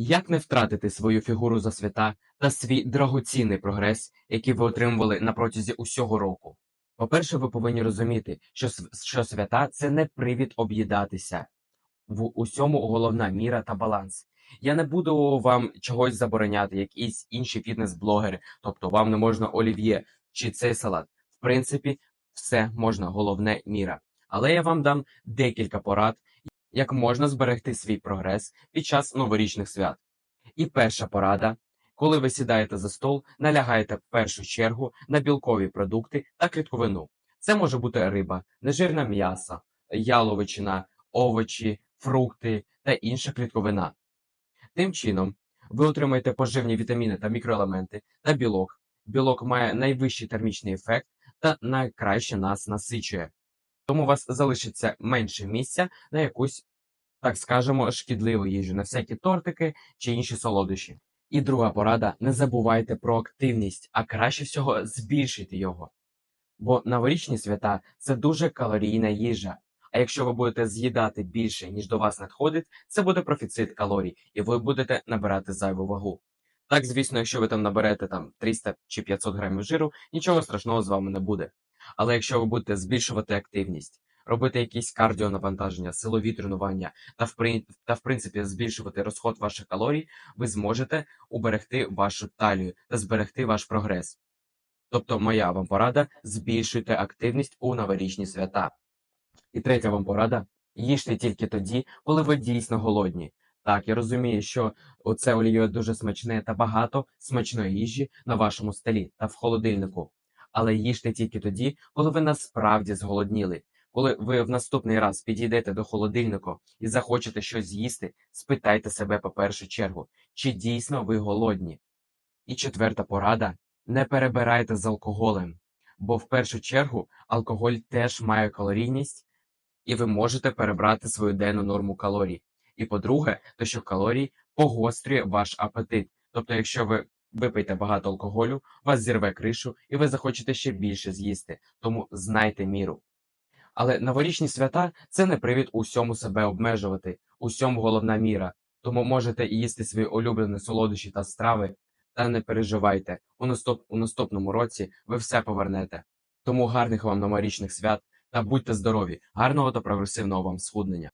Як не втратити свою фігуру за свята та свій драгоцінний прогрес, який ви отримували на протязі усього року? По-перше, ви повинні розуміти, що, що свята це не привід об'їдатися. В усьому головна міра та баланс. Я не буду вам чогось забороняти, якісь інші фітнес-блогери, тобто вам не можна олів'є чи цей салат. В принципі, все можна, головне міра. Але я вам дам декілька порад, як можна зберегти свій прогрес під час новорічних свят. І перша порада. Коли ви сідаєте за стол, налягайте в першу чергу на білкові продукти та клітковину. Це може бути риба, нежирне м'ясо, яловичина, овочі, фрукти та інша клітковина. Тим чином, ви отримаєте поживні вітаміни та мікроелементи та білок. Білок має найвищий термічний ефект та найкраще нас насичує. Тому у вас залишиться менше місця на якусь, так скажемо, шкідливу їжу, на всякі тортики чи інші солодощі. І друга порада: не забувайте про активність, а краще всього збільшити його. Бо новорічні свята це дуже калорійна їжа. А якщо ви будете з'їдати більше, ніж до вас надходить, це буде профіцит калорій, і ви будете набирати зайву вагу. Так, звісно, якщо ви там наберете там 300 чи 500 грамів жиру, нічого страшного з вами не буде. Але якщо ви будете збільшувати активність, робити якісь кардіонавантаження, силові тренування та в, та в принципі збільшувати розход ваших калорій, ви зможете уберегти вашу талію та зберегти ваш прогрес. Тобто, моя вам порада збільшуйте активність у новорічні свята. І третя вам порада їжте тільки тоді, коли ви дійсно голодні. Так, я розумію, що оце оліє дуже смачне та багато смачної їжі на вашому столі та в холодильнику. Але їжте тільки тоді, коли ви насправді зголодніли. Коли ви в наступний раз підійдете до холодильнику і захочете щось з'їсти, спитайте себе по першу чергу, чи дійсно ви голодні. І четверта порада не перебирайте з алкоголем, бо в першу чергу алкоголь теж має калорійність, і ви можете перебрати свою денну норму калорій. І по-друге, то що калорій погострює ваш апетит. Тобто, якщо ви випийте багато алкоголю, вас зірве кришу, і ви захочете ще більше з'їсти. Тому знайте міру. Але новорічні свята це не привід усьому себе обмежувати, усьому головна міра. Тому можете їсти свої улюблені солодощі та страви, та не переживайте, у, наступ... у наступному році ви все повернете. Тому гарних вам новорічних свят та будьте здорові, гарного та прогресивного вам схуднення.